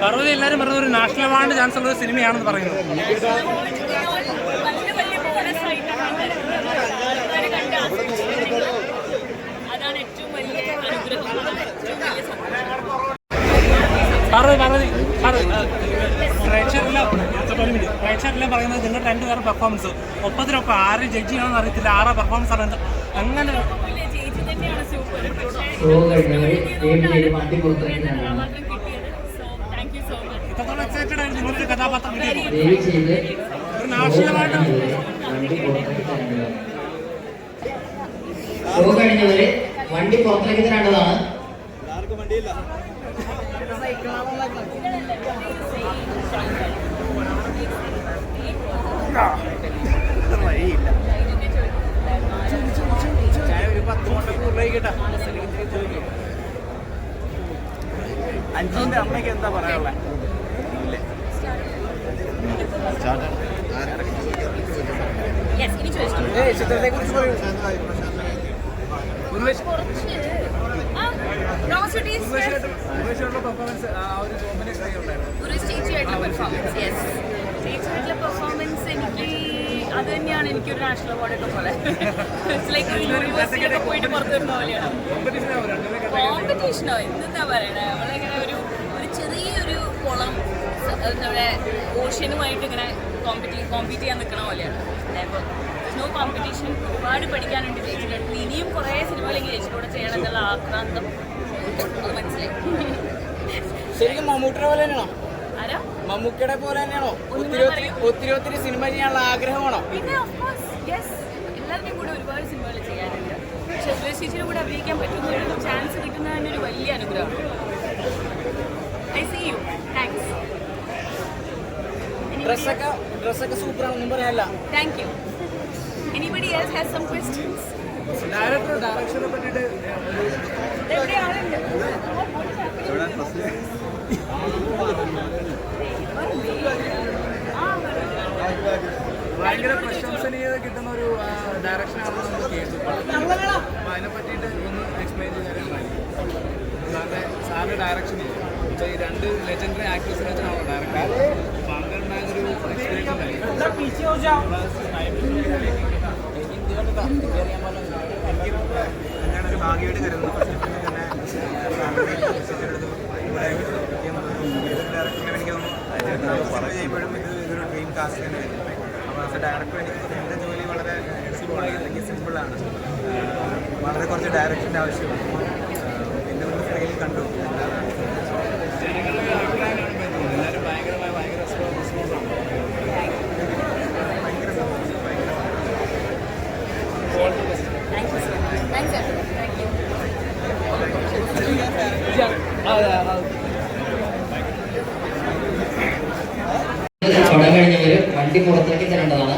പാർവതി എല്ലാവരും പറഞ്ഞ ഒരു നാഷണൽ അവാർഡ് ചാൻസ് ഉള്ള ഒരു സിനിമയാണെന്ന് പറയുന്നത് പാർവതി പാർവതി പ്രേക്ഷകരെല്ലാം. പ്രേക്ഷകരെല്ലാം പറയുന്നത് നിങ്ങൾ രണ്ടുപേരുടെ പെർഫോമൻസ് ഒപ്പത്തിനൊപ്പം ആരും ജഡ്ജ് ചെയ്യണമെന്ന് അറിയത്തില്ല. ആറാ പെർഫോമൻസ് ആണ് അങ്ങനെ തന്നെയാണ്. കഥാപാത്രം ഒരു ഷോ കഴിഞ്ഞവരെ വണ്ടി പുറത്തിറക്കി തരേണ്ടതാണ്. അഞ്ചിന്റെ അമ്മയ്ക്ക് എന്താ പറയാനുള്ളത് യെസ് ഇനി ചോദിച്ചു ചിത്രത്തെ കുറിച്ച് പറയൂ കുറച്ച് ആ റോസ് പെർഫോമൻസ് ആ ഒരു കോമ്പിനേഷൻ ഉണ്ടായിരുന്നു ഒരു ചേച്ചിയായിട്ടുള്ള പെർഫോമൻസ് യെസ് ചേച്ചിയായിട്ടുള്ള പെർഫോമൻസ് എനിക്ക് അത് തന്നെയാണ് എനിക്കൊരു നാഷണൽ അവാർഡൊക്കെ പോലെ. ലൈക്ക് ഒരു യൂണിവേഴ്സിറ്റിയിലൊക്കെ പോയിട്ട് പുറത്തു വരുന്ന പോലെയാണ്. കോമ്പറ്റീഷനോ എന്താ പറയണേ നമ്മളിങ്ങനെ ഒരു ഒരു ചെറിയൊരു കുളം പറയുക ഓഷ്യനുമായിട്ട് ഇങ്ങനെ കോമ്പറ്റി കോമ്പീറ്റ് ചെയ്യാൻ നിൽക്കണ പോലെയാണ്. നോ കോമ്പറ്റീഷൻ ഒരുപാട് പഠിക്കാനുണ്ട് ചേച്ചിയുടെ അടുത്ത്. ഇനിയും കുറേ സിനിമകൾ ഇങ്ങനെ ചേച്ചിയിലൂടെ ചെയ്യണം എന്നുള്ള ആക്രാന്തം അത് മനസ്സിലായി. ശരിക്കും മമ്മൂട്ടിയുടെ പോലെ തന്നെയാണോ? ആരാ? മമ്മൂക്കയുടെ പോലെ തന്നെയാണോ? ഒത്തിരി ഒത്തിരി. ഒത്തിരി ഒത്തിരി സിനിമ ചെയ്യാനുള്ള ആഗ്രഹമാണോ? പിന്നെ യെസ് എല്ലാവരുടെയും കൂടെ ഒരുപാട് സിനിമകൾ ചെയ്യാനുണ്ട്. പക്ഷെ ചേച്ചിയുടെ കൂടെ അഭിനയിക്കാൻ പറ്റുന്ന ഒരു ചാൻസ് കിട്ടുന്നതിന് ഒരു വലിയ അനുഗ്രഹമാണ്. ഐ സി യു താങ്ക്സ് ഡ്രസ്സൊക്കെ ഡ്രസ്സൊക്കെ സൂപ്പറാണെന്നും പറയാനല്ല. Thank you anybody else has some questions director ഡയറക്ഷനെ പറ്റിയിട്ട് എവിടെ ആളുണ്ട് ആ ഭയങ്കര പ്രശംസനീയത കിട്ടുന്ന ഒരു ഡയറക്ഷൻ ആണെന്ന് നമ്മൾ കേട്ടു അതിനെ പറ്റിയിട്ട് ഒന്ന് എക്സ്പ്ലെയിൻ ചെയ്യാൻ സാറിന്റെ സാറിന്റെ ഡയറക്ഷൻ ഈ രണ്ട് ലെജൻഡറി ആക്ടേഴ്സിനെ വെച്ചാണ് ഡയറക്ടർ കരുതുന്നു ഫസ്റ്റ് ഫിലിമിൽ തന്നെ എനിക്ക് തോന്നുന്നു ഇതൊരു ഡ്രീം കാസ്റ്റ് ഡയറക്ടർ എനിക്ക് എന്റെ ജോലി വളരെ സിമ്പിൾ അല്ലെങ്കിൽ സിമ്പിളാണ് വളരെ കുറച്ച് ഡയറക്ഷന്റെ ആവശ്യമുണ്ട് പിന്നെ നമ്മൾ സ്ക്രീനിൽ കണ്ടു ജനങ്ങളുടെ അഭിപ്രായം കാണുമ്പോൾ എല്ലാവരും ഭയങ്കരമായ ഭയങ്കര റെസ്പോൺസാണ് ഭയങ്കര സന്തോഷം ഭയങ്കര thank you so much thanks thank you പടം കഴിഞ്ഞവര് വണ്ടി പുറത്തേക്ക് തരേണ്ടതാണ്